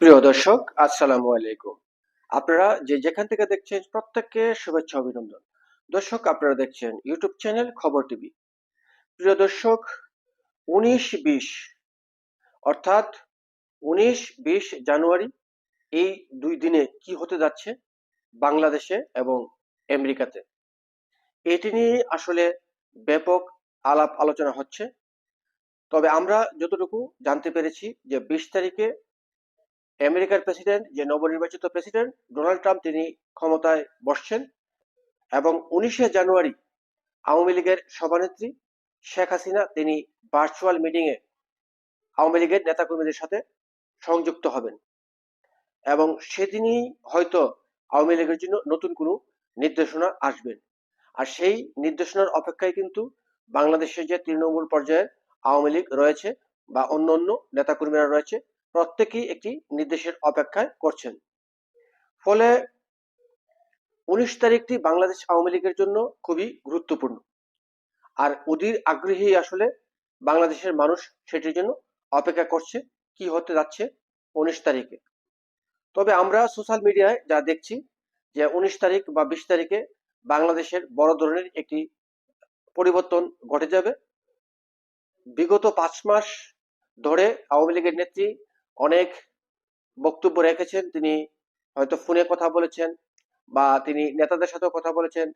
প্রিয় দর্শক, আসসালামু আলাইকুম। আপনারা যে যেখান থেকে দেখছেন প্রত্যেককে শুভেচ্ছা, অভিনন্দন। দর্শক, আপনারা দেখছেন ইউটিউব চ্যানেল খবর টিভি। প্রিয় দর্শক, উনিশ বিশ, অর্থাৎ উনিশ বিশ জানুয়ারি এই দুই দিনে কি হতে যাচ্ছে বাংলাদেশে এবং আমেরিকাতে? এটি নিয়ে আসলে ব্যাপক আলাপ আলোচনা হচ্ছে। তবে আমরা যতটুকু জানতে পেরেছি যে বিশ তারিখে আমেরিকার প্রেসিডেন্ট, যে নবনির্বাচিত প্রেসিডেন্ট, ডোনাল্ড ট্রাম্প তিনি ক্ষমতায় বসছেন এবং উনিশে জানুয়ারি আওয়ামী লীগের সভানেত্রী শেখ হাসিনা তিনি ভার্চুয়াল মিটিংয়ে আওয়ামী লীগের নেতাকর্মীদের সাথে সংযুক্ত হবেন। এবং সেদিনই হয়তো আওয়ামী লীগের জন্য নতুন কোনো নির্দেশনা আসবেন আর সেই নির্দেশনার অপেক্ষায় কিন্তু বাংলাদেশের যে তৃণমূল পর্যায়ের আওয়ামী লীগ রয়েছে বা অন্য অন্য নেতাকর্মীরা রয়েছে প্রত্যেকেই একটি নির্দেশের অপেক্ষায় করছেন। ফলে উনিশ তারিখটি বাংলাদেশ আওয়ামী লীগের জন্য খুবই গুরুত্বপূর্ণ। আর অধীর আগ্রহী আসলে বাংলাদেশের মানুষ সেটির জন্য অপেক্ষা করছে কি হতে যাচ্ছে উনিশ তারিখে। তবে আমরা সোশ্যাল মিডিয়ায় যা দেখছি যে উনিশ তারিখ বা বিশ তারিখে বাংলাদেশের বড় ধরনের একটি পরিবর্তন ঘটে যাবে। বিগত পাঁচ মাস ধরে আওয়ামী লীগের নেত্রী অনেক বক্তব্য রেখেছেন। তিনি হয়তো ফোনে কথা বলেছেন বা তিনি নেতাদের সাথেও কথা বলেছেন।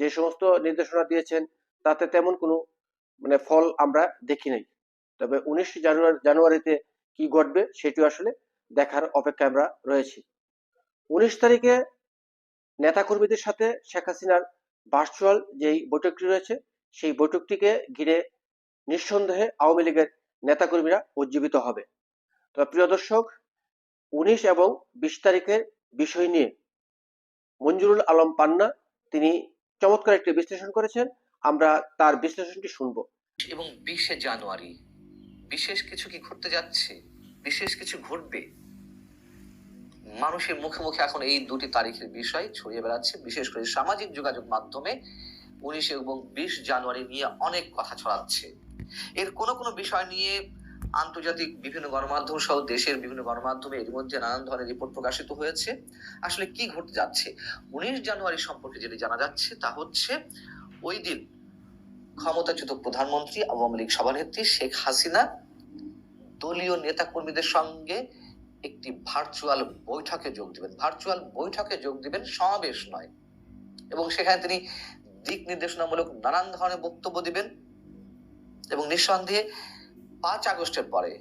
যে সমস্ত নির্দেশনা দিয়েছেন, তাতে তেমন কোনো মানে ফল আমরা দেখি নাই। তবে উনিশ জানুয়ারি, জানুয়ারিতে কি ঘটবে সেটি আসলে দেখার অপেক্ষায় আমরা রয়েছি। উনিশ তারিখে নেতাকর্মীদের সাথে শেখ হাসিনার ভার্চুয়াল যেই বৈঠকটি রয়েছে, সেই বৈঠকটিকে ঘিরে নিঃসন্দেহে আওয়ামী লীগের নেতাকর্মীরা উজ্জীবিত হবে। তবে প্রিয় দর্শক, উনিশ এবং বিশ তারিখের বিষয় নিয়ে মঞ্জুরুল আলম পান্না তিনি চমৎকার একটি বিশ্লেষণ করেছেন। আমরা তার বিশ্লেষণটি শুনব। এবং বিশে জানুয়ারি বিশেষ কিছু কি ঘটতে যাচ্ছে? বিশেষ কিছু ঘটবে? মানুষের মুখে মুখে এখন এই দুটি তারিখের বিষয় ছড়িয়ে বেড়াচ্ছে। বিশেষ করে সামাজিক যোগাযোগ মাধ্যমে উনিশ এবং বিশ জানুয়ারি নিয়ে অনেক কথা ছড়াচ্ছে। এর কোনো কোনো বিষয় নিয়ে আন্তর্জাতিক বিভিন্ন গণমাধ্যম সহ দেশের বিভিন্ন গণমাধ্যমে এর মধ্যে নানান ধরনের রিপোর্ট প্রকাশিত হয়েছে। আসলে কি ঘটতে যাচ্ছে? উনিশ জানুয়ারি সম্পর্কে যেটি জানা যাচ্ছে তা হচ্ছে, ওই দিন ক্ষমতাচ্যুত প্রধানমন্ত্রী, আওয়ামী লীগ সভানেত্রী শেখ হাসিনা দলীয় নেতাকর্মীদের সঙ্গে একটি ভার্চুয়াল বৈঠকে যোগ দিবেন। ভার্চুয়াল বৈঠকে যোগ দিবেন সমাবেশ নয়। এবং সেখানে তিনি দিক নির্দেশনামূলক নানান ধরনের বক্তব্য দিবেন এবং নিঃসন্দেহে পাঁচ আগস্টের পরে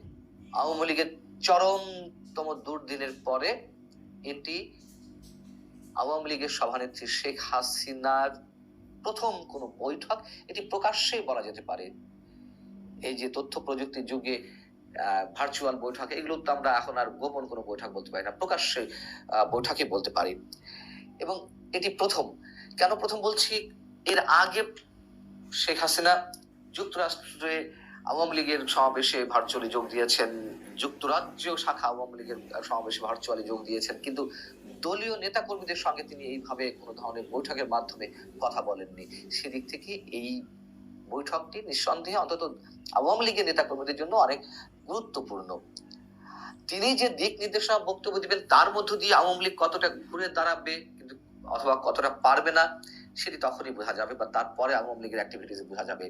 আওয়ামী লীগের চরমতম দুর্দিনের পরে এটি আওয়ামী লীগের সভানেত্রী শেখ হাসিনার প্রথম কোনো বৈঠক এটি প্রকাশ্যেই বলা যেতে পারে। এই যে তথ্য প্রযুক্তির যুগে ভার্চুয়াল বৈঠক এগুলো তো আমরা এখন আর গোপন কোনো বৈঠক বলতে পারি না প্রকাশ্যে আহ, বৈঠকই বলতে পারি। এবং এটি প্রথম। কেন প্রথম বলছি? এর আগে শেখ হাসিনা যুক্তরাষ্ট্রে আওয়ামী লীগের সমাবেশে ভার্চুয়ালি যোগ দিয়েছেন যুক্তরাজ্য শাখা আওয়ামী লীগের সমাবেশে ভার্চুয়ালি যোগ দিয়েছেন। কিন্তু দলীয় নেতাকর্মীদের সঙ্গে তিনি এইভাবে কোনো ধরনের বৈঠকের মাধ্যমে কথা বলেননি। সেদিক থেকে এই বৈঠকটি নিঃসন্দেহে অন্তত আওয়ামী লীগের নেতাকর্মীদের জন্য অনেক গুরুত্বপূর্ণ। তিনি যে দিক নির্দেশনা বক্তব্য দিবেন, তার মধ্য দিয়ে আওয়ামী লীগ কতটা ঘুরে দাঁড়াবে, কিন্তু অথবা কতটা পারবে না সেটি তখনই বোঝা যাবে বা তারপরে আওয়ামী লীগের অ্যাক্টিভিটিস বোঝা যাবে।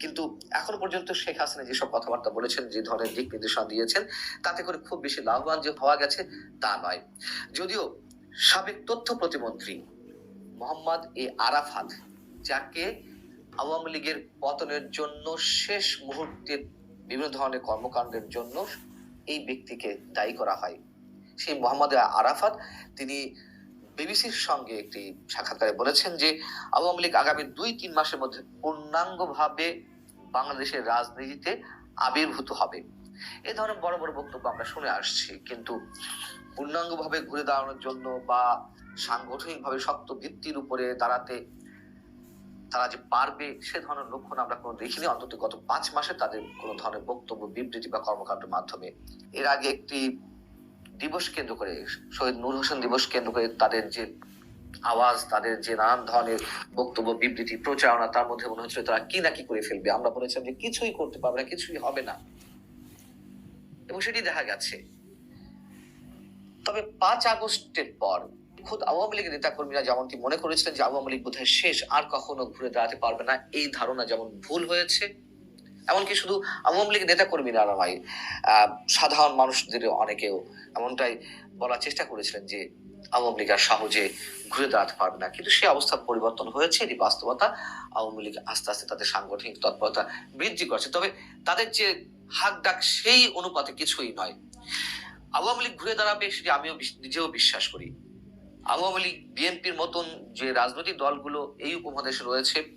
কিন্তু এখনও পর্যন্ত শেখ হাসিনা যেসব কথাবার্তা বলেছেন, যে ধরনের দিক নির্দেশনা দিয়েছেন, তাতে করে খুব বেশি লাভবান যে হওয়া গেছে তা নয়। যদিও সাবেক তথ্য প্রতিমন্ত্রী মোহাম্মদ এ আরাফাত, যাকে আওয়ামী লীগের পতনের জন্য শেষ মুহূর্তে বিভিন্ন ধরনের কর্মকাণ্ডের জন্য এই ব্যক্তিকে দায়ী করা হয়, সেই মোহাম্মদ আরাফাত। তিনি বিবিসির সঙ্গে একটি সাক্ষাৎকারে বলেছেন যে, আওয়ামী লীগ আগামী দুই, তিন মাসের মধ্যে পূর্ণাঙ্গভাবে বাংলাদেশের রাজনীতিতে আবির্ভূত হবে। এ ধরনের বড় বড় বক্তব্য আমরা শুনে আসছি, কিন্তু পূর্ণাঙ্গভাবে ঘুরে দাঁড়ানোর জন্য বা সাংগঠনিকভাবে শক্ত ভিত্তির উপরে দাঁড়াতে তারা যে পারবে, সে ধরনের লক্ষণ আমরা কোনো দেখিনি। অন্তত গত পাঁচ মাসে তাদের কোনো ধরনের বক্তব্য, বিবৃতি বা কর্মকাণ্ডের মাধ্যমে। এর আগে একটি দিবস কেন্দ্র করে, শহীদ নূর হোসেন দিবস কেন্দ্র করে তাদের যে আওয়াজ, তাদের যে নানান ধরনের বক্তব্য, বিবৃতি, প্রচারণা, তার মধ্যে মনে হচ্ছিল তারা কি না কি করে ফেলবে? আমরা বলেছিলাম যে কিছুই করতে পারবে না, কিছুই হবে না। এবং সেটি দেখা গেছে। তবে পাঁচ আগস্টের পর খোদ আওয়ামী লীগের নেতাকর্মীরা যেমনটি মনে করেছিলেন যে আওয়ামী লীগ বোধহয় শেষ, আর কখনো ঘুরে দাঁড়াতে পারবে না, এই ধারণা যেমন ভুল হয়েছে এমনকি শুধু আওয়ামী লীগ নেতাকর্মীরা নয় আহ, সাধারণ মানুষদের অনেকেও এমনটাই বলার চেষ্টা করেছিলেন যে আওয়ামী লীগ আর সহজে ঘুরে দাঁড়াতে পারবে না। কিন্তু সে অবস্থার পরিবর্তন হয়েছে এটি বাস্তবতা আওয়ামী লীগ আস্তে আস্তে তাদের সাংগঠনিক তৎপরতা বৃদ্ধি করছে। তবে তাদের যে হাক ডাক সেই অনুপাতে কিছুই নয়। আওয়ামী লীগ ঘুরে দাঁড়াবে সেটি আমিও নিজেও বিশ্বাস করি। আওয়ামী লীগ বিএনপির মতন যে রাজনৈতিক দলগুলো এই উপমহাদেশে রয়েছে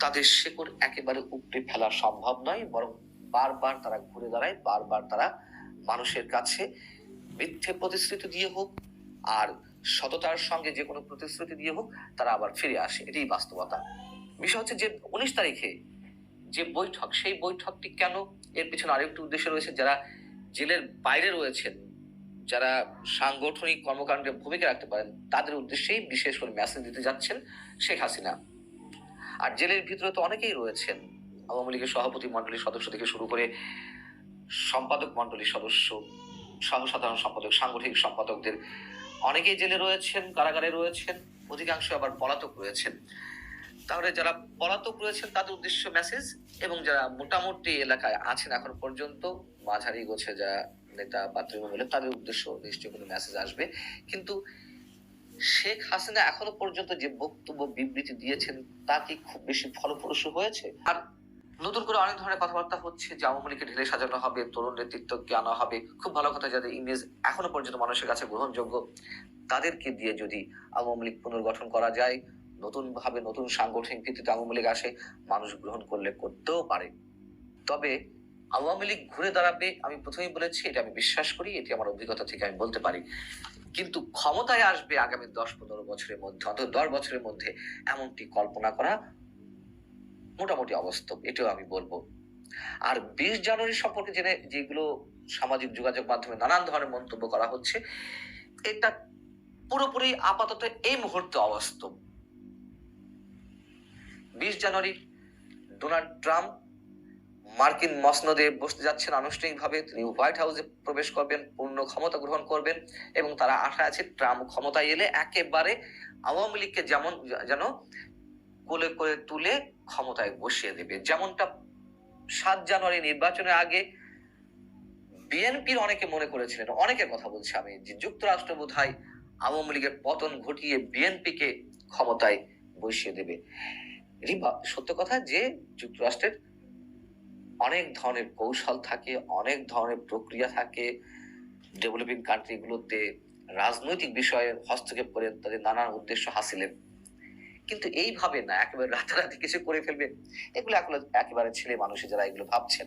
তাদের শেকড় একেবারে উপড়ে ফেলা সম্ভব নয়, বরং বারবার তারা ঘুরে দাঁড়ায়, বারবার তারা মানুষের কাছে মিথ্যে প্রতিশ্রুতি দিয়ে হোক আর সততার সঙ্গে যে কোনো প্রতিশ্রুতি দিয়ে হোক, তারা আবার ফিরে আসে। এটাই বাস্তবতা। বিষয় হচ্ছে যে উনিশ তারিখে যে বৈঠক, সেই বৈঠকটি কেন? এর পিছনে আরেকটি উদ্দেশ্য রয়েছে। যারা জেলের বাইরে রয়েছেন, যারা সাংগঠনিক কর্মকাণ্ডে ভূমিকা রাখতে পারেন, তাদের উদ্দেশ্যেই বিশেষ করে মেসেজ দিতে যাচ্ছেন শেখ হাসিনা। আর জেলের ভিতরে তো অনেকেই রয়েছেন। আওয়ামী লীগের সভাপতি মন্ডলীর সদস্য থেকে শুরু করে সম্পাদক মন্ডলীর সদস্য সহ সাধারণ সম্পাদক, সাংগঠনিক সম্পাদকদের অনেকেই জেলে রয়েছেন, কারাগারে রয়েছেন, অধিকাংশ আবার পলাতক রয়েছেন। তাহলে যারা পলাতক রয়েছেন, তাদের উদ্দেশ্য মেসেজ এবং যারা মোটামুটি এলাকায় আছেন এখন পর্যন্ত, মাঝারি গোছে যারা নেতা বা তৃণমূলে, তাদের উদ্দেশ্য নিশ্চয়ই কোনো মেসেজ আসবে। কিন্তু শেখ হাসিনা এখনও পর্যন্ত যে বক্তব্য বিবৃতি দিয়েছেন, তা কি খুব বেশি ফলপ্রসূ হয়েছে? আর নতুন করে অনেক ধরনের কথাবার্তা হচ্ছে যে আওয়ামী লীগকে ঢেলে সাজানো হবে, তরুণ নেতৃত্বকে আনা হবে। খুব ভালো কথা যাদের ইমেজ এখনও পর্যন্ত মানুষের কাছে গ্রহণযোগ্য, তাদেরকে দিয়ে যদি আওয়ামী লীগ পুনর্গঠন করা যায় নতুন ভাবে নতুন সাংগঠনিক ভিত্তিতে আওয়ামী লীগ আসে, মানুষ গ্রহণ করলে করতেও পারে। তবে আওয়ামী লীগ ঘুরে দাঁড়াবে, আমি প্রথমেই বলেছি, এটা আমি বিশ্বাস করি, এটি আমার অভিজ্ঞতা থেকে আমি বলতে পারি। কিন্তু ক্ষমতায় আসবে আগামী দশ পনেরো বছরের মধ্যে অন্তত দশ বছরের মধ্যে এমনটি কল্পনা করা মোটামুটি অবাস্তব, এটাও আমি বলব। আর বিশ জানুয়ারি সম্পর্কে জেনে যেগুলো সামাজিক যোগাযোগ মাধ্যমে নানান ধরনের মন্তব্য করা হচ্ছে, এটা পুরোপুরি আপাতত এই মুহূর্তে অবাস্তব। বিশ জানুয়ারি ডোনাল্ড ট্রাম্প মার্কিন মসনদে বসতে যাচ্ছেন আনুষ্ঠানিকভাবে। তিনি হোয়াইট হাউসে প্রবেশ করবেন, পূর্ণ ক্ষমতা গ্রহণ করবেন এবং তারা আশা আছে ট্রাম্প ক্ষমতায় এলে একেবারে আওয়ামী লীগকে যেমন যেন কোলে করে তুলে ক্ষমতায় বসিয়ে দেবে। যেমনটা সাত জানুয়ারি নির্বাচনের আগে বিএনপির অনেকে মনে করেছিলেন, অনেকের কথা বলছি আমি, যে যুক্তরাষ্ট্র বোধহয় আওয়ামী লীগের পতন ঘটিয়ে বিএনপিকে ক্ষমতায় বসিয়ে দেবে। সত্য কথা যে যুক্তরাষ্ট্রের অনেক ধরনের কৌশল থাকে, অনেক ধরনের প্রক্রিয়া থাকে। ডেভেলপিং কান্ট্রিগুলোতে রাজনৈতিক বিষয়ে হস্তক্ষেপ করে তাদের নানান উদ্দেশ্য হাসিলেন। কিন্তু এইভাবে না, একেবারে রাতারাতি কিছু করে ফেলবে। এগুলো এগুলো একেবারে ছেলে মানুষই যারা এগুলো ভাবছেন।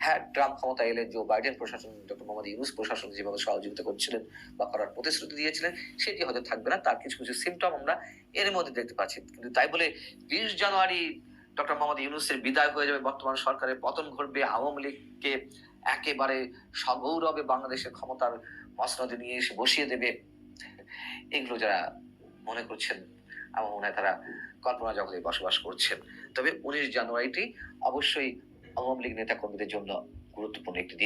হ্যাঁ ট্রাম্প ক্ষমতা এলে জো বাইডেন প্রশাসন ডক্টর মোহাম্মদ ইউনুস প্রশাসন যেভাবে সহযোগিতা করছিলেন বা করার প্রতিশ্রুতি দিয়েছিলেন, সেটি হয়তো থাকবে না। তার কিছু কিছু সিমটম আমরা এর মধ্যে দেখতে পাচ্ছি। কিন্তু তাই বলে বিশ জানুয়ারি ডক্টর মোহাম্মদ ইউনুসের বিদায় হয়ে যাবে। বর্তমান সরকারের পতন ঘটবে। আওয়ামী লীগকে একেবারে সগৌরবে বাংলাদেশের ক্ষমতার মসনদে নিয়ে এসে বসিয়ে দেবে। এগুলো যারা মনে করছেন, আমার মনে হয় তারা কল্পনা জগতে বসবাস করছেন। তবে উনিশ জানুয়ারিটি অবশ্যই আওয়ামী লীগ নেতা কর্মীদের জন্য গুরুত্বপূর্ণ একটি দিন।